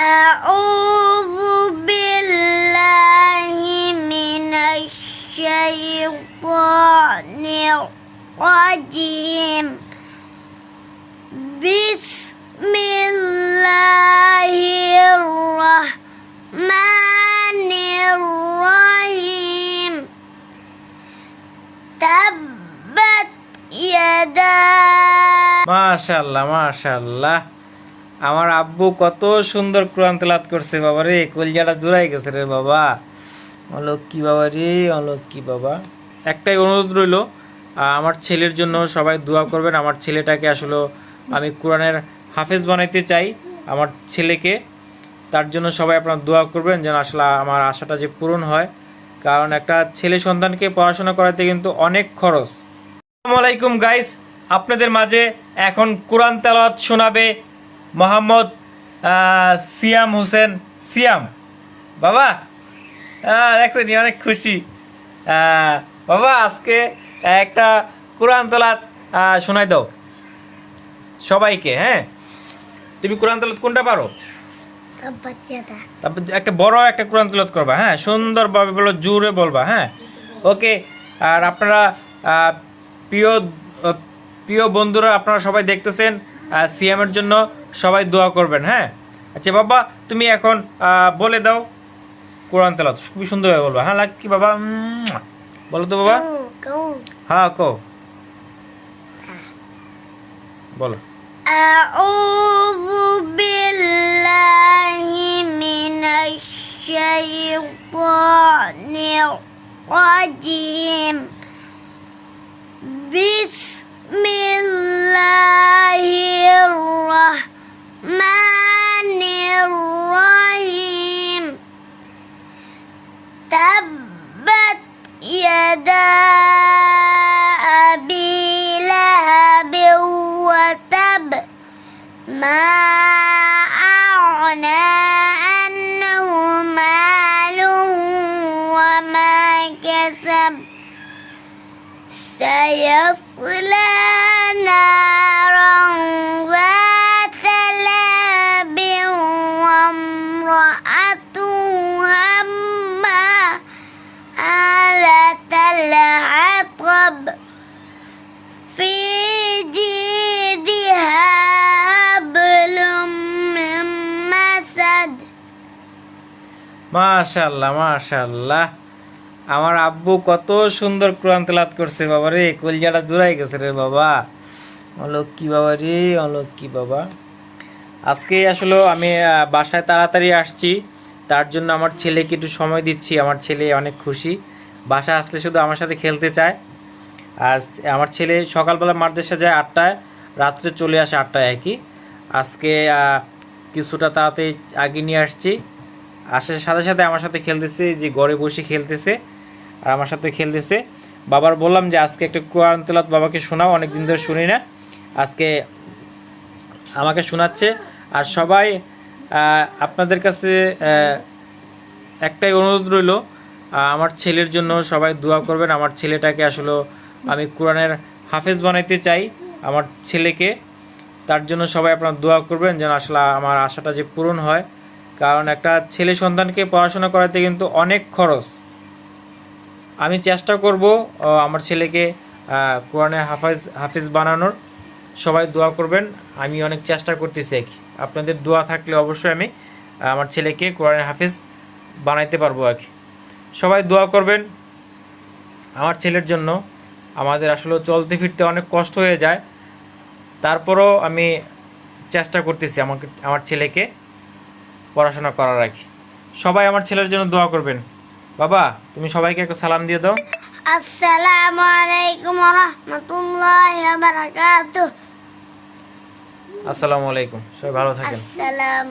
أعوذ بالله من الشيطان الرجيم. بسم الله الرحمن الرحيم. تبت يدا. ما شاء الله ما شاء الله. আমার আব্বু কত সুন্দর কোরআন তেলাত করছে বাবা রে, কলজাটা জোড়াই গেছে রে বাবা। অলক্কি বাবা রে অলক্কি বাবা। একটাই অনুরোধ রইল আমার ছেলের জন্য সবাই দোয়া করবেন। আমার ছেলেটাকে আসলে আমি কোরআনের হাফেজ বানাইতে চাই, আমার ছেলেকে। তার জন্য সবাই আপনার দোয়া করবেন যেন আসলে আমার আশাটা যে পূরণ হয়। কারণ একটা ছেলে সন্তানকে পড়াশোনা করাতে কিন্তু অনেক খরচ। আসসালামু আলাইকুম গাইস আপনাদের মাঝে এখন কোরআন তেলাওয়াত শোনাবে মোহাম্মদ সিয়াম হোসেন। সিয়াম বাবা। দেখছেন অনেক খুশি। বাবা আজকে একটা কোরআন তলাত শোনাই দাও। সবাইকে হ্যাঁ? তুমি কোরআন তলাত কোনটা পারো? তারপর একটা বড় একটা কোরআন তলাত করবা হ্যাঁ? সুন্দরভাবে বলো জোরে বলবা হ্যাঁ? ওকে আর আপনারা প্রিয় প্রিয় বন্ধুরা আপনারা সবাই দেখতেছেন সিএমের জন্য সবাই দোয়া করবেন হ্যাঁ আচ্ছা বাবা তুমি এখন আহ, বলে দাও কোরআন তেলাওয়াত খুবই সুন্দরভাবে বলবা হ্যাঁ লাগ কি বাবা উম, বলো তো বাবা كو হ্যাঁ কো বলো أعوذ بالله من الشيطان الرجيم بسم الله الرحمن الرحيم. تبت يدا أبي لهب وتب. ما أغنى عنه ماله وما كسب. سيصلى মাশাল্লাহ মাশাল্লাহ আমার আব্বু কত সুন্দর কোরআন তেলাত করছে বাবা রে, কলজাটা জোড়াই গেছে রে বাবা। অলক্কি বাবা রে অলক্কি বাবা। আজকে আসলে আমি বাসায় তাড়াতাড়ি আসছি, তার জন্য আমার ছেলেকে একটু সময় দিচ্ছি, আমার ছেলে অনেক খুশি। বাসা আসলে শুধু আমার সাথে খেলতে চায়। আর আমার ছেলে সকালবেলা মাদ্রাসা যায় আটটায়, রাত্রে চলে আসে আটটায় আর কি। আজকে কিছুটা তাড়াতাড়ি আগে নিয়ে আসছি। আসার সাথে সাথে আমার সাথে খেলতেছে, যে ঘরে বসে খেলতেছে, আর আমার সাথে খেলতেছে। বাবার বললাম যে, আজকে একটা কোরআন তেলাত বাবাকে শোনাও অনেক দিন ধরে শুনি না। আজকে আমাকে শোনাচ্ছে। আর সবাই আপনাদের কাছে একটাই অনুরোধ রইল আমার ছেলের জন্য সবাই দোয়া করবেন। আমার ছেলেটাকে আসলে আমি কোরআনের হাফেজ বানাইতে চাই, আমার ছেলেকে। তার জন্য সবাই আপনারা দোয়া করবেন যেন আসলে আমার আশাটা যে পূরণ হয়। কারণ একটা ছেলে সন্তানকে পড়াশোনা করাতে কিন্তু অনেক খরচ। আমি চেষ্টা করব আমার ছেলেকে কোরআনে হাফেজ, হাফিজ বানানোর। সবাই দোয়া করবেন, আমি অনেক চেষ্টা করতেছি। আপনাদের দোয়া থাকলে অবশ্যই আমি আমার ছেলেকে কোরআনের হাফিজ বানাইতে পারব আর সবাই দোয়া করবেন, আমার ছেলের জন্য। আমাদের আসলে চলতে ফিরতে অনেক কষ্ট হয়ে যায়। তারপরও আমি চেষ্টা করতেছি আমাকে, আমার ছেলেকে। পড়াশোনা করার আগে। সবাই আমার ছেলের জন্য দোয়া করবেন। বাবা তুমি সবাইকে একটা সালাম দিয়ে দাও। আসসালামু আলাইকুম রাহমাতুল্লাহি ওয়া বারাকাতুহু। আসসালামু আলাইকুম। সবাই ভালো থাকেন। আসসালাম